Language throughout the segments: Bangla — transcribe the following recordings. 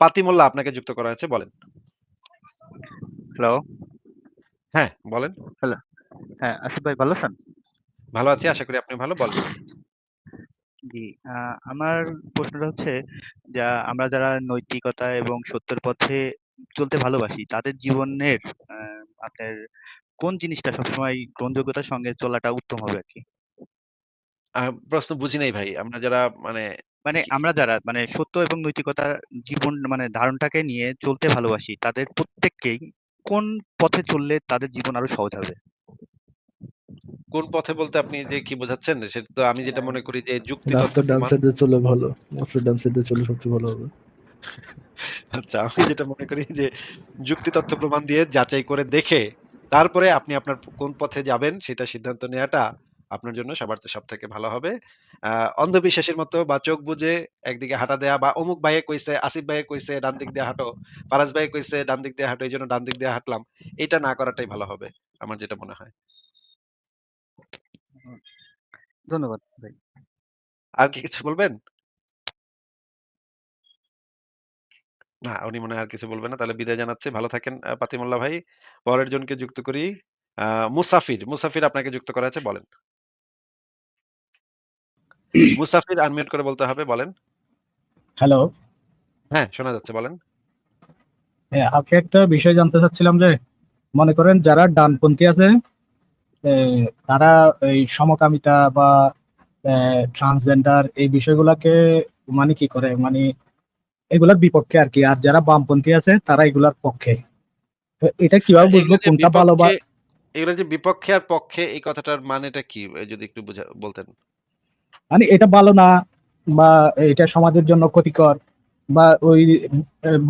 পাতি মোল্লা আপনাকে যুক্ত করা হয়েছে বলেন। হ্যালো। হ্যাঁ, বলেন। হ্যালো। হ্যাঁ, আসিফ ভাই ভালো আছেন? ভালো আছি। আশা করি আপনিও ভালো। বলেন। জি, আমার প্রশ্নটা হচ্ছে যা আমরা যারা নৈতিকতা এবং সত্যের পথে চলতে ভালোবাসি, তাদের জীবনের আপনার কোন জিনিসটা সবসময় গ্রহণযোগ্যতার সঙ্গে চলাটা উত্তম হবে আর কি প্রশ্ন বুঝি নাই ভাই। আমরা যারা মানে মানে আমরা যারা মানে সত্য এবং নৈতিকতার জীবন মানে ধারণটাকে নিয়ে চলতে ভালোবাসি, তাদের প্রত্যেককেই কোন পথে চললে তাদের জীবন আরও সহজ হবে? কোন পথে বলতে আপনি যে কি বোঝাচ্ছেন? সেটা তো আমি যেটা মনে করি যে যুক্তি ডান সাইড চললে ভালো। রাস্তার ডান সাইড চললে সবচেয়ে ভালো হবে। আচ্ছা, আমি যেটা মনে করি যে যুক্তি তথ্য প্রমাণ দিয়ে যাচাই করে দেখে তারপরে আপনি আপনার কোন পথে যাবেন সেটা সিদ্ধান্ত নেয়াটা আপনার জন্য সবার সবথেকে ভালো হবে। অন্ধবিশ্বাসের মতো বা চোখ বুজে একদিকে হাঁটা দেয়া বা অমুক ভাইয়ে কইছে, আসিফ ভাইয়ে কইছে ডান দিক দিয়ে হাঁটো, ফারাজ ভাইয়ে কইছে ডান দিক দিয়ে হাঁটো এজন্য ডান দিক দিয়ে হাঁটলাম। এটা না করাটাই ভালো হবে। আমার যেটা মনে হয়। ধন্যবাদ ভাই। আর কি কিছু বলবেন? না, উনি মনে হয় আর কিছু বলবেন না। তাহলে বিদায় জানাচ্ছি। ভালো থাকেন আ ভাই। পরের জনকে যুক্ত করি। মুসাফির, মুসাফির আপনাকে যুক্ত করা আছে বলেন। মুসাফির আনমিউট করে বলতে হবে বলেন। হ্যালো। হ্যাঁ, শোনা যাচ্ছে বলেন। হ্যাঁ, আপনি একটা বিষয় জানতে চাচ্ছিলাম যে, মনে করেন যারা ডানপন্থী আছে, তারা এই সমকামিতা বা ট্রান্সজেন্ডার এই বিষয়গুলাকে মানে কি করে? মানে এগুলার বিপক্ষে আর কি আর যারা বামপন্থী আছে তারা এগুলার পক্ষে। তো এটা কীভাবে বুঝব কোনটা ভালো বা এগুলো যে বিপক্ষে আর পক্ষে এই কথাটার মানেটা কি? যদি একটু বুঝা বলতেন। মানে এটা ভালো না বা এটা সমাজের জন্য ক্ষতিকর বা ওই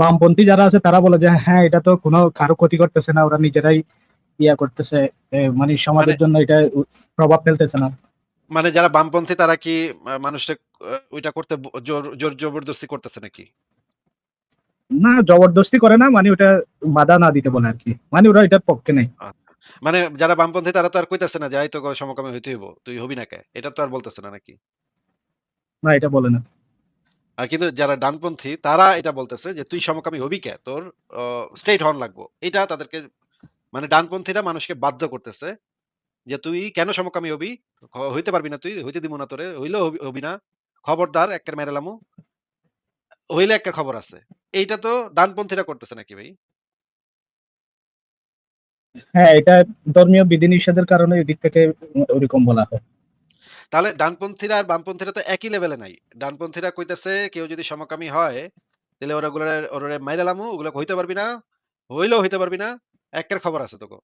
বামপন্থী যারা আছে তারা বলে যে, হ্যাঁ, এটা তো কোনো কারও ক্ষতি করতেছে না। ওরা নিজেরাই ইয়া করতেছে। মানে মানে সমাজের জন্য এটা প্রভাব ফেলতেছে না। মানে যারা বামপন্থী তারা কি আ মানুষটা ওইটা করতে জোর জোর জবরদস্তি করতেছে নাকি? না, জবরদস্তি করে না। মানে ওটা বাধা না দিতে বলে আর কি মানে ওরা এটার পক্ষে নেই। মানে যারা বামপন্থী তারা তো আর কইতেছে না যে, "এই তোকে সমকামী হইতে হইব। তুই হবি না কে?" এটা তো আর বলতেছে না নাকি? না, এটা বলে না। আ কিন্তু যারা ডানপন্থী তারা এটা বলতেছে যে, "তুই সমকামী হবি কে? তোর অ স্ট্রেইট হন লাগবো।" এটা তাদেরকে মানে ডানপন্থীরা মানুষকে বাধ্য করতেছে যে, "তুই কেন সমকামী হবি? হইতে পারবি না তুই। হইতে দিব না তোরে। হইলেও হবি না। খবরদার এক্কের মাইরা লামু।" হইলে একটা খবর আছে। এইটা তো ডানপন্থীরা করতেছে নাকি ভাই? হ্যাঁ, এটা ধর্মীয় বিধিনিষেধের কারণে এদিক থেকে ওরকম বলা হয়। তাহলে ডানপন্থীরা আর বামপন্থীরা তো একই লেভেলে নাই। ডানপন্থীরা কইতেছে কেউ যদি সমকামী হয়, তাইলে ওরা ওগুলারে ওরে মাইরা লামু, ওগুলা হইতে পারবি না। হইলেও হইতে পারবি না। একের খবর আছে তোকে।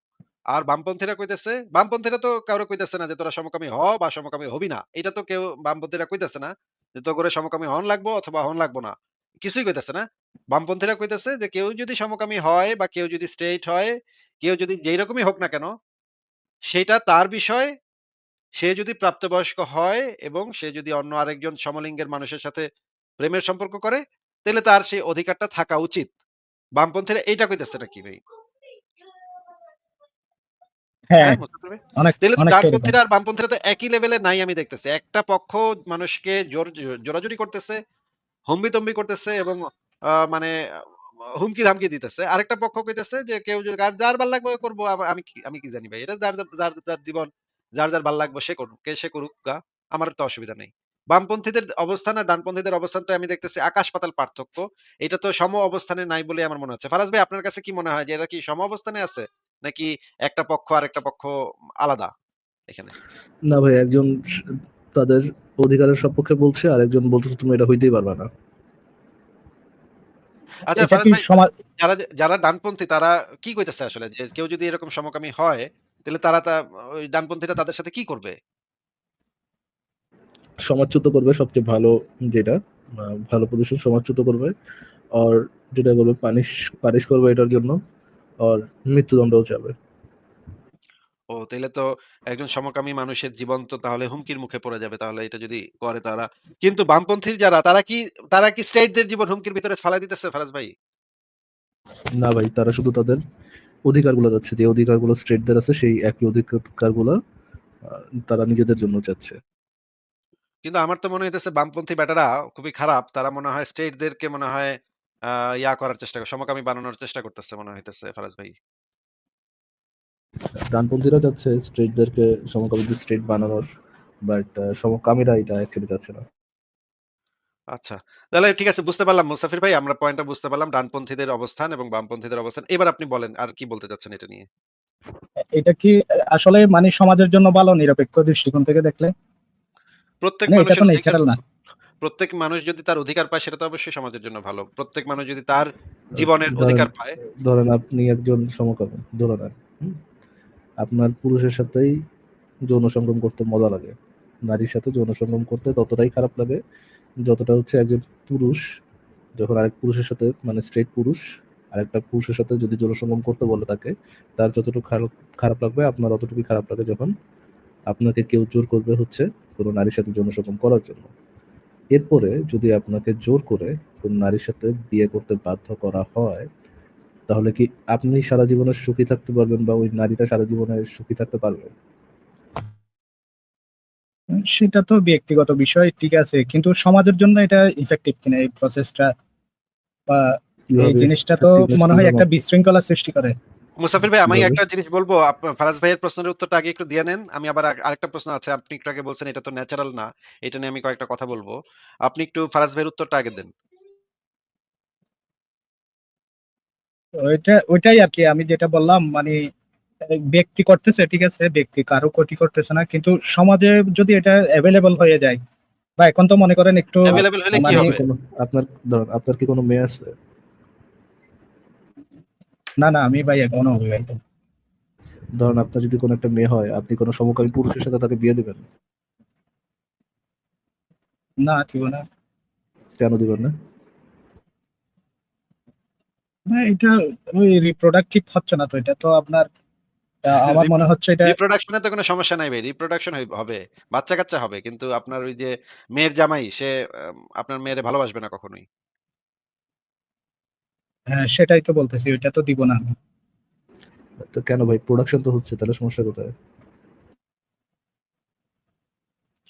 আর বামপন্থীরা কইতেছে বামপন্থীরা তো কারও কইতেছে না যে, "তোরা সমকামী হ বা সমকামী হবি না।" এটা তো কেউ বামপন্থীরা কইতেছে না যে, "তোগরে সমকামী হন লাগবো অথবা হন লাগবো না।" কিছুই কইতেছে না। বামপন্থীরা কইতেছে যে, "কেউ যদি সমকামী হয় বা কেউ যদি স্ট্রেইট হয়, কেউ যদি যেই রকমই হোক না কেন, সেটা তার বিষয়। সে যদি প্রাপ্তবয়স্ক হয় এবং সে যদি অন্য আরেকজন সমলিঙ্গের মানুষের সাথে প্রেমের সম্পর্ক করে, তাইলে তার সেই অধিকারটা থাকা উচিত।" বামপন্থীরা এইটা কইতেছে নাকি ভাই? হ্যাঁ, হ্যাঁ, বামপন্থীরা তো একই লেভেলে নাই আমি দেখতেছি। একটা পক্ষ মানুষকে জোর জোরাজুরি করতেছে, হম্বিতম্বি করতেছে এবং মানে হুমকি-ধামকি দিতেছে। আরেকটা পক্ষ কইতেছে যে, "কেউ যদি যার, ভালো লাগবে করব। আমি আমি কি জানি ভাই? এটা যার, যার, যার, জীবন, যার, যার ভালো লাগবে সে করুক। কে সে করুক গা। আমার তো অসুবিধা নেই।" বামপন্থীদের অবস্থান আর ডানপন্থীদের অবস্থান তো আমি দেখতেছি আকাশ-পাতাল পার্থক্য। এটা তো সম অবস্থানে নাই বলে আমার মনে হচ্ছে। ফারাজ ভাই আপনার কাছে কি মনে হয় যে, এটা কি সম অবস্থানে আছে? নাকি একটা পক্ষ আর একটা পক্ষ আলাদা এখানে? না ভাই একজন তাদের অধিকারের সপক্ষে বলছে, আরেকজন বলতেছে তুমি এটা হইতেই পারবা না। আচ্ছা ফারাজ ভাই যারা, যারা ডানপন্থী তারা কি কইতেছে আসলে? যে কেউ যদি এরকম সমকামী হয়, তাইলে তারা তা ওই ডানপন্থীরা তাদের সাথে কি করবে? সমাজচ্যুত করবে সবচেয়ে ভালো যেটা ভালো পজিশন সমাজচ্যুত করবে। আর যেটা বলবে পানিশ পানিশ করবে এটার জন্য। আর মৃত্যুদণ্ডও চাবে। ও তাইলে তো একজন সমকামী মানুষের জীবন তো তাহলে হুমকির মুখে পড়ে যাবে তাহলে এটা যদি করে তারা। কিন্তু বামপন্থী যারা তারা কি তারা কি স্ট্রেইটদের জীবন হুমকির ভিতরে ফালায় দিতেছে ফারাজ ভাই? না ভাই তারা শুধু তাদের অধিকারগুলো চাচ্ছে। যে অধিকারগুলো স্ট্রেইটদের আছে সেই একই অধিকারগুলা তারা নিজেদের জন্য চাচ্ছে। কিন্তু আমার তো মনে হইতেছে বামপন্থী বেটারা খুবই খারাপ। তারা মনে হয় স্ট্রেইটদেরকে মনে হয় ইয়া করার চেষ্টা করে সমকামী বানানোর চেষ্টা করতেছে মনে হইতেছে ফারাজ ভাই। ডানপন্থীরা চাচ্ছে স্ট্রেইটদেরকে সমকামীদের স্ট্রেইট বানানোর। বাট সমকামীরা এটা অ্যাকচুয়ালি চাচ্ছে না। আচ্ছা। তাহলে ঠিক আছে বুঝতে পারলাম মুসাফির ভাই আমরা পয়েন্টটা বুঝতে পারলাম ডানপন্থীদের অবস্থান এবং বামপন্থীদের অবস্থান। এবার আপনি বলেন আর কি বলতে চাচ্ছেন এটা নিয়ে? এটা কি আসলে মানে সমাজের জন্য ভালো নিরপেক্ষ দৃষ্টিকোণ থেকে দেখলে? প্রত্যেক মানে মানুষের না। প্রত্যেক মানুষ যদি তার অধিকার পায় সেটা তো অবশ্যই সমাজের জন্য ভালো। প্রত্যেক মানুষ যদি তার জীবনের অধিকার পায় ধরেন আপনি একজন সমকামী ধরে নেন। হুম? আপনার পুরুষের সাথেই যৌন সঙ্গম করতে মজা লাগে। নারীর সাথে যৌন সঙ্গম করতে ততটাই খারাপ লাগে যতটা হচ্ছে একজন পুরুষ যখন আরেক পুরুষের সাথে মানে স্ট্রেট পুরুষ আরেকটা পুরুষের সাথে যদি যৌন সঙ্গম করতে বলে তাকে তার যতটুকু খারাপ খারাপ লাগবে আপনার অতটুকুই খারাপ লাগে যখন আপনাকে কেউ জোর করবে হচ্ছে কোনো নারীর সাথে যৌন সঙ্গম করার জন্য। এরপরে যদি আপনাকে জোর করে কোনো নারীর সাথে বিয়ে করতে বাধ্য করা হয়, তাহলে কি আপনি সারা জীবনে সুখী থাকতে পারবেন বা ওই নারীটা সারা জীবনে সুখী থাকতে পারবে? সেটা তো ব্যক্তিগত বিষয় ঠিক আছে। কিন্তু সমাজের জন্য এটা ইফেক্টিভ কিনা এই প্রসেসটা বা এই জিনিসটা তো মনে হয় একটা বিশৃঙ্খলা সৃষ্টি করে। মুসাফির ভাই আমি একটা জিনিস বলব আপ ফারাজ ভাইয়ের প্রশ্নের উত্তরটা আগে একটু দিয়ে নেন। আমি আবার আরেকটা প্রশ্ন আছে। আপনি একটু আগে বলছেন এটা তো ন্যাচারাল না। এটা নিয়ে আমি কয়েকটা কথা বলব। আপনি একটু ফারাজ ভাইয়ের উত্তরটা আগে দেন। ওইটা ওইটাই আরকি আমি যেটা বললাম মানে ব্যক্তি করতেছে ঠিক আছে, ব্যক্তি কারও ক্ষতি করতেছে না। কিন্তু সমাজে যদি এটা এভেইলেবল হয়ে যায় বা এখন তো মনে করেন একটু হলে কি মানে হবে? আপনার ধরেন আপনার কি কোনো মেয়ে আছে? না, না আমি ভাই এখনও অবিবাহিত। ধরেন আপনার যদি কোনো একটা মেয়ে হয়, আপনি কোনো সমকামী পুরুষের সাথে তাকে বিয়ে দিবেন? না দিব না। কেন দিবেন না? না এটা ওই রিপ্রোডাক্টিভ হচ্ছে না তো এটা তো আপনার আমার মনে হচ্ছে এটা রিপ্রোডাকশন তো কোনো সমস্যা নাই ভাই। রিপ্রোডাকশন হবে। বাচ্চা-কাচ্চা হবে। কিন্তু আপনার ওই যে মেয়ের জামাই সে আপনার মেয়েরে ভালোবাসবে না কখনোই। হ্যাঁ, সেটাই তো বলতেছি ওইটা তো দিব না আমি। তো কেন ভাই প্রোডাকশন তো হচ্ছে তাহলে সমস্যা কোথায়?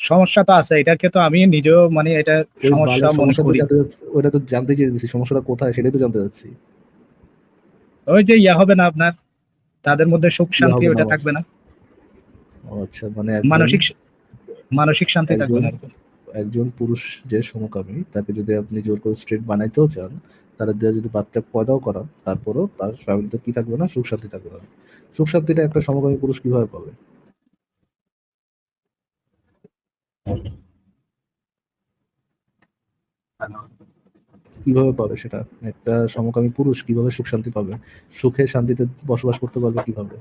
সমস্যা তো আছে। এটাকে তো আমি নিজেও মানে এটা সমস্যা মনে তো করি। জানতে চাচ্ছি তো জানতে চেয়েছি সমস্যাটা কোথায় সেটাই তো জানতে চাচ্ছি। ওই যে ইয়া হবে না আপনার তাদের মধ্যে সুখ শান্তি ওটা থাকবে না। আচ্ছা মানে মানসিক মানসিক শান্তি থাকবে না একজন পুরুষ যে সমকামী তাকে যদি আপনি জোর করে স্ট্রেট বানাইতেও চান, তার দিয়ে যদি বাচ্চা পয়দাও করান, তারপরও তার ফ্যামিলিতে কি থাকবে না? সুখ শান্তি থাকবে না। সুখ শান্তিটা একটা সমকামী পুরুষ কীভাবে পাবে? কীভাবে পাবে সেটা? একটা সমকামী পুরুষ কীভাবে সুখ শান্তি পাবে? সুখে শান্তিতে বসবাস করতে পারবে কীভাবে?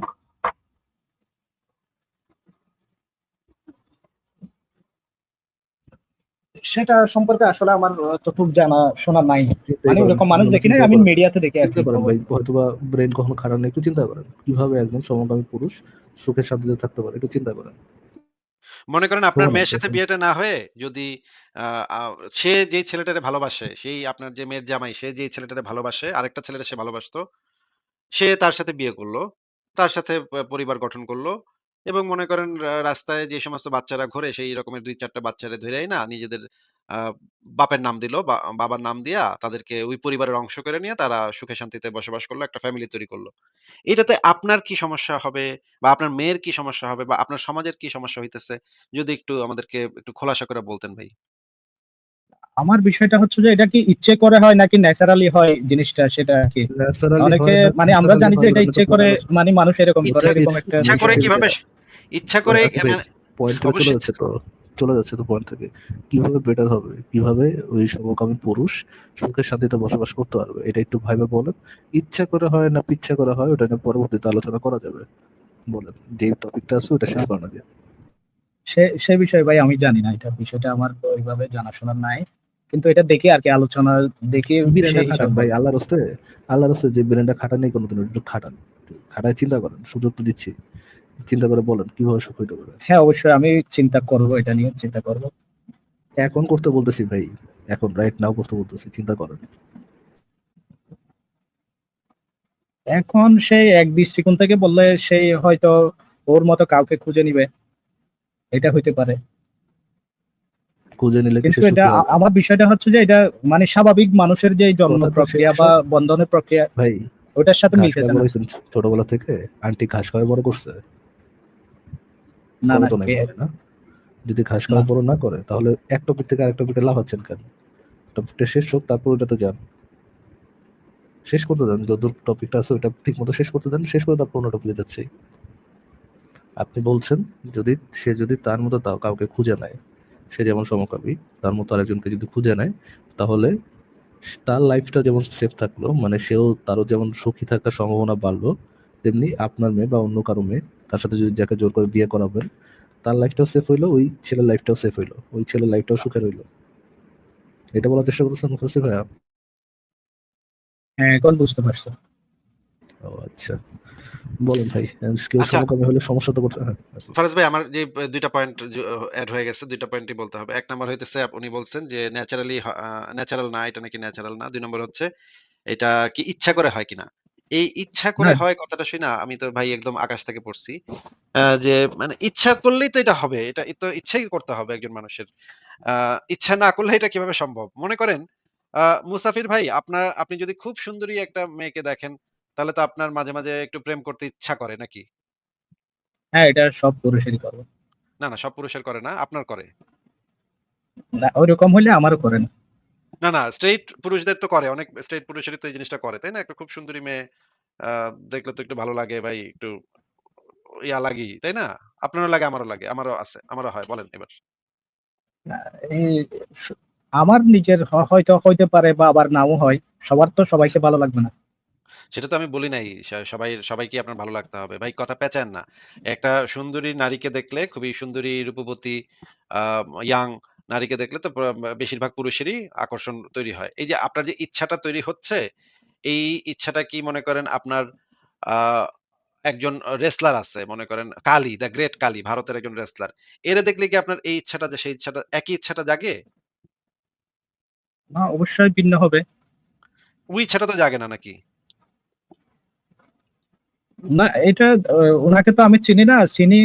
সেটা সম্পর্কে আসলে আমার অতটুক জানা শোনা নাই। মানে ওরকম মানুষ দেখি নাই চিন্তা আমি মিডিয়াতে দেখি খবর। ভাই হয়তোবা কখনো খারাপ নেই। একটু চিন্তা করেন। কীভাবে একজন সমকামী পুরুষ সুখে শান্তিতে থাকতে পারে? একটু চিন্তা করেন। মনে করেন আপনার মেয়ের সাথে। বিয়েটা না হয়ে যদি আ আ সে যেই ছেলেটারে ভালোবাসে, সেই আপনার যে মেয়ের জামাই সে যেই ছেলেটারে ভালোবাসে, আরেকটা ছেলেরে সে ভালোবাসতো। সে তার সাথে বিয়ে করল তার সাথে প পরিবার গঠন করল। এবং মনে করেন রাস্তায় যে সমস্ত বাচ্চারা ঘোরে সেই রকমের ২-৪ টা বাচ্চারে ধইরা আইনা নিজেদের বাপের নাম দিল, বা বাবার নাম দিয়া তাদেরকে ওই পরিবারের অংশ করে নিয়ে তারা সুখে শান্তিতে বসবাস করল একটা ফ্যামিলি তৈরি করল এটাতে আপনার কি সমস্যা হবে? বা আপনার মেয়ের কি সমস্যা হবে? বা আপনার সমাজের কি সমস্যা হইতেছে? যদি একটু আমাদেরকে একটু খোলাসা করে বলতেন ভাই। আমার বিষয়টা হচ্ছে যে এটা কি ইচ্ছে করে হয় নাকি ন্যাচারালি হয় জিনিসটা সেটা কি অনেকে মানে আমরা জানি যে এটা ইচ্ছে করে মানে মানুষ এরকম করে এরকম একটা ইচ্ছা করে কীভাবে ইচ্ছা করে আচ্ছা মানে পয়েন্ট থেকে চলে যাচ্ছে তো চলে যাচ্ছে তো পয়েন্ট থেকে। কীভাবে বেটার হবে? কীভাবে ওই সমকামী পুরুষ সুখে শান্তিতে বসবাস করতে পারবে? এটা একটু ভাইবা বলেন। ইচ্ছা করে হয় না পিচ্ছা করে হয় ওটা নিয়ে পরবর্তীতে আলোচনা করা যাবে। বলেন। যে টপিকটা আছে ওটা শেষ করেন আগে। সে সে বিষয়ে ভাই আমি জানি না। এটা বিষয়টা আমার ওইভাবে জানাশোনা নাই। কিন্তু এটা দেখি আরকি আলোচনা দেখে ভাই। আল্লাহর হস্তে আল্লাহর হস্তে যে ব্রেনটা খাটান নাই কোনদিন একটু খাটান। খাটায় চিন্তা করেন। সুযোগ তো দিচ্ছি। চিন্তা করে বলেন কীভাবে সুখ হইতে পারে? হ্যাঁ, অবশ্যই আমি চিন্তা করব এটা নিয়ে চিন্তা করব। এখন করতে বলতেছি ভাই। এখন রাইট নাও করতে বলতেছি। চিন্তা করেন। এখন সেই এক দৃষ্টিকোণ থেকে বললে সেই হয়তো ওর মতো কাউকে খুঁজে নিবে। এটা হইতে পারে। খুঁজে নিলে কিন্তু এটা? আমার বিষয়টা হচ্ছে যে এটা মানে স্বাভাবিক মানুষের যে জন্ম প্রক্রিয়া বা বন্ধনের প্রক্রিয়া ভাই ওটার সাথে মিলতেছে না। ছোটবেলা থেকে আন্টি ঘাস খাওয়া বড় করছে। না না যদি ঘাস খাওয়া বড় না করে তাহলে এক টপিক থেকে আরেক টপিকে লাফাচ্ছেন কেন? টপিকটা শেষ হোক তারপর ওটাতে যান। শেষ করতে দেন যত টপিকটা আছে ওটা ঠিক মতো শেষ করতে দেন শেষ করে তারপর অন্য টপিকে যাচ্ছি। আপনি বলছেন যদি সে যদি তার মতো তাও কাউকে খুঁজে নেয় সে যেমন সমকামী, তার মতো আরেকজনকে যদি খুঁজে নেয়, তাহলে তার লাইফটা যেমন সেফ থাকল মানে সেও তারও যেমন সুখী থাকার সম্ভাবনা বাড়লো, তেমনি আপনার মেয়ে বা অন্য কারও মেয়ে, তার সাথে যদি যাকে জোর করে বিয়ে করাবেন, তার লাইফটাও সেফ হইল, ওই ছেলের লাইফটাও সেফ হইল, ওই ছেলের লাইফটাও সুখের হইল। এটা বলার চেষ্টা করতেছেন ভাইয়া। হ্যাঁ এখন বুঝতে পারছ। ও আচ্ছা। বলেন ভাই কেউ আচ্ছা। সমকামী হলে সমস্যা তো করতে হ্যাঁ। ফারাজ ভাই আমার যে দুইটা পয়েন্ট অ্যাড হয়ে গেছে দুইটা পয়েন্টই বলতে হবে। এক নম্বর হইতেছে উনি বলছেন যে ন্যাচারালি ন্যাচারাল না এটা নাকি ন্যাচারাল না। দুই নম্বর হচ্ছে এটা কি ইচ্ছা করে হয় কিনা? এই ইচ্ছা করে হয়। কথাটা শুই না আমি তো ভাই একদম আকাশ থেকে পড়ছি যে মানে ইচ্ছা করলেই তো এটা হবে। এটা তো ইচ্ছাই করতে হবে একজন মানুষের। আহ, ইচ্ছা না করলে এটা কীভাবে সম্ভব? মনে করেন আহ, মুসাফির ভাই আপনার আপনি যদি খুব সুন্দরী একটা মেয়েকে দেখেন তাহলে তো আপনার মাঝে মাঝে একটু প্রেম করতে ইচ্ছা করে নাকি? হ্যাঁ এটা সব পুরুষেরই করবে না না সব পুরুষের করে না আপনার করে? না ওইরকম হলে আমারও করে না। না না স্ট্রেট পুরুষদের তো করে অনেক স্ট্রেট পুরুষেরই তো এই জিনিসটা করে তাই না? একটা খুব সুন্দরী মেয়ে দেখলে তো একটু ভালো লাগে ভাই একটু ইয়া লাগি তাই না? আপনারও লাগে আমারও লাগে আমারও আছে আমারও হয় বলেন এবার। এই আমার নিজের হয়তো হইতে পারে বা আবার নাও হয় সবার তো সবাইকে ভালো লাগবে না। সেটা তো আমি বলি নাই। সবাই সবাইকে আপনার ভালো লাগতে হবে। ভাই কথা পেঁচান না। একটা সুন্দরী নারীকে দেখলে খুবই সুন্দরী রূপবতী ইয়াং নারীকে দেখলে তো বেশিরভাগ পুরুষেরই আকর্ষণ তৈরি হয়। এই যে আপনার যে ইচ্ছাটা তৈরি হচ্ছে এই ইচ্ছাটা কি মনে করেন আপনার একজন রেসলার আছে? মনে করেন কালি দ্য গ্রেট কালি ভারতের একজন রেসলার। এরা দেখলে কি আপনার এই ইচ্ছাটা যে সেই ইচ্ছাটা একই ইচ্ছাটা জাগে? না অবশ্যই ভিন্ন হবে। ওই ইচ্ছাটা তো জাগে না নাকি? না এটা ওনাকে তো আমি চিনি না চিনি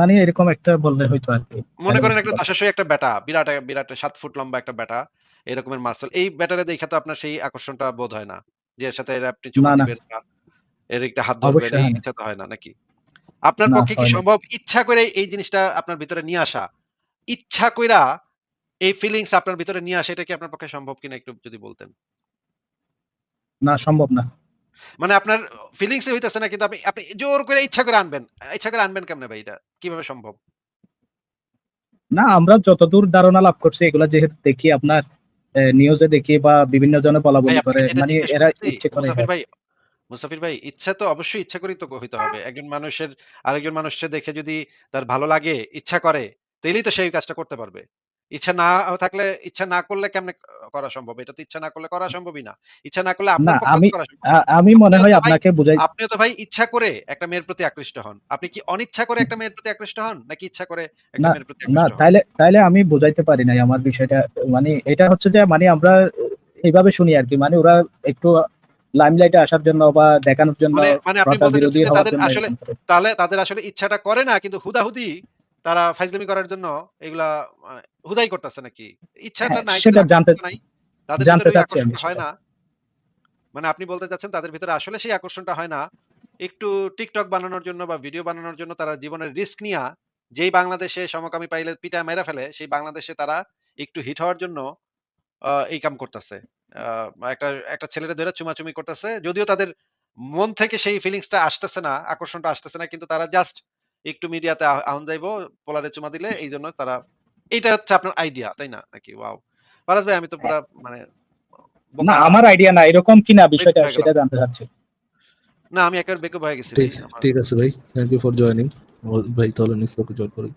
মানে এরকম একটা বললে হয়তো আর কি। মনে করেন একটা দশাশয় একটা বেটা বিরাট বিরাট সাত ফুট লম্বা একটা বেটা এরকমের মাসেল এই দেখে তো আপনার সেই আকর্ষণটা বোধ হয় না যে এর সাথে এর আপনি চুমা না, না। দিবেন এর একটা হাত ধরবেন এই। ইচ্ছা তো হয় না নাকি? আপনার পক্ষে কি সম্ভব ইচ্ছা করে এই জিনিসটা আপনার ভিতরে নিয়ে আসা? ইচ্ছা কইরা এই ফিলিংস আপনার ভিতরে নিয়ে আসা এটা কি আপনার পক্ষে সম্ভব কিনা একটু যদি বলতেন? না সম্ভব না। মানে আপনার ফিলিংস হইতেছে না কিন্তু আপনি আপনি জোর করে ইচ্ছা করে আনবেন। ইচ্ছা করে আনবেন কেমনে ভাই এটা? কীভাবে সম্ভব? না আমরা যতদূর ধারণা লাভ করছি এগুলা যেহেতু দেখি আপনার নিউজে দেখি বা বিভিন্ন জনে বলা ভাই বলি করে মানে এরা ইচ্ছে করে মুসাফির হ্যাঁ। ভাই মুসাফির ভাই ইচ্ছা তো অবশ্যই ইচ্ছা করেই তো হইতে হবে। একজন মানুষের আরেকজন মানুষকে দেখে যদি তার ভালো লাগে ইচ্ছা করে তাইলেই তো সেই কাজটা করতে পারবে। ইচ্ছা না থাকলে ইচ্ছা না করলে কেমনে করা সম্ভব? এটা তো ইচ্ছা না করলে করা সম্ভবই না। ইচ্ছা না করলে আপনার আমি- আমি মনে হয় আপনাকে বুঝাই আপনিও তো ভাই ইচ্ছা করে একটা মেয়ের প্রতি আকৃষ্ট হন। আপনি কি অনিচ্ছা করে একটা মেয়ের প্রতি আকৃষ্ট হন? নাকি ইচ্ছা করে একটা মেয়ের প্রতি না তাইলে তাইলে আমি বুঝাইতে পারি নাই আমার বিষয়টা। মানে এটা হচ্ছে যে মানে আমরা এইভাবে শুনি আর কি। মানে ওরা একটু লাইমলাইটে আসার জন্য বা দেখানোর জন্য মানে মানে আপনি বলতে চাচ্ছেন তাদের আসলে তাহলে তাদের আসলে ইচ্ছাটা করে না কিন্তু হুদাহুদি তারা ফাইজলামি করার জন্য এগুলা মানে হুদাই করতেছে নাকি? ইচ্ছাটা হ্যাঁ, নাই সেটা জানতে- নাই তাদের জানতে চাচ্ছি হয় না? মানে আপনি বলতে চাচ্ছেন তাদের ভিতরে আসলে সেই আকর্ষণটা হয় না। একটু টিকটক বানানোর জন্য বা ভিডিও বানানোর জন্য তারা জীবনের রিস্ক নিয়া যেই বাংলাদেশে সমকামী পাইলে পিটা মেরা ফেলে সেই বাংলাদেশে তারা একটু হিট হওয়ার জন্য আহ, এই কাম করতেছে। একটা একটা ছেলেটা ধরে চুমাচুমি করতেছে। যদিও তাদের মন থেকে সেই ফিলিংসটা আসতেছে না আকর্ষণটা আসতেছে না কিন্তু তারা জাস্ট একটু মিডিয়াতে আহন যাইবো পোলারে চুমা দিলে এই জন্য তারা এটা হচ্ছে আপনার আইডিয়া তাই না? নাকি? ওয়াও ফারাজ ভাই আমি তো পুরো মানে না আমার আইডিয়া না এরকম কিনা বিষয়টা হয়ে সেটা জানতে চাচ্ছি। না আমি একেবারে বেকুব হয়ে গেছি ঠিক আছে ভাই থ্যাংক ইউ ফর জয়েনিং ভাই তাহলে নিষ্ককে জয়েন করি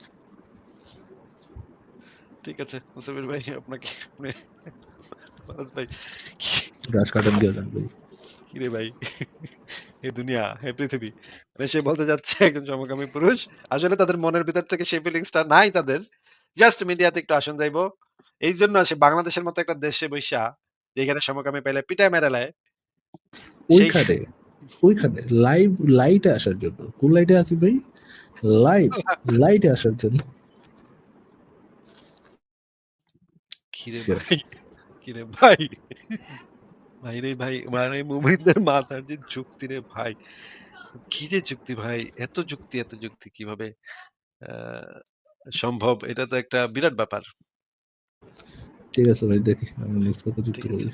ঠিক আছে মুসাফির ভাই আপনাকে আপনি ফারাজ ভাই কি- ঘাস কাটান দিয়ে যান ভাই। কিরে ভাই? এই দুনিয়া এই পৃথিবী। মানে সে বলতে যাচ্ছে একজন সমকামী পুরুষ আসলে তাদের মনের ভিতর থেকে সেই ফিলিংসটা নাই তাদের। জাস্ট মিডিয়াতে একটু আসন যাইবো। এই জন্য সে বাংলাদেশের মতো একটা দেশে বৈশা যেখানে সমকামী পেলে পিটায় মেরালায় ওইখানে ওইখানে লাইভ লাইটে আসার জন্য। কোন লাইটে আছি ভাই? লাইভ লাইটে আসার জন্য। কিরে. ভাই কিরে ভাই। ভাই রে ভাই মানে মুমিনদের মাথার যে যুক্তি রে ভাই কি যে যুক্তি ভাই এত যুক্তি এত যুক্তি কীভাবে আহ, সম্ভব? এটা তো একটা বিরাট ব্যাপার। ঠিক আছে ভাই দেখি আমি নেক্সট কথা যুক্ত ঠিক আছে। করি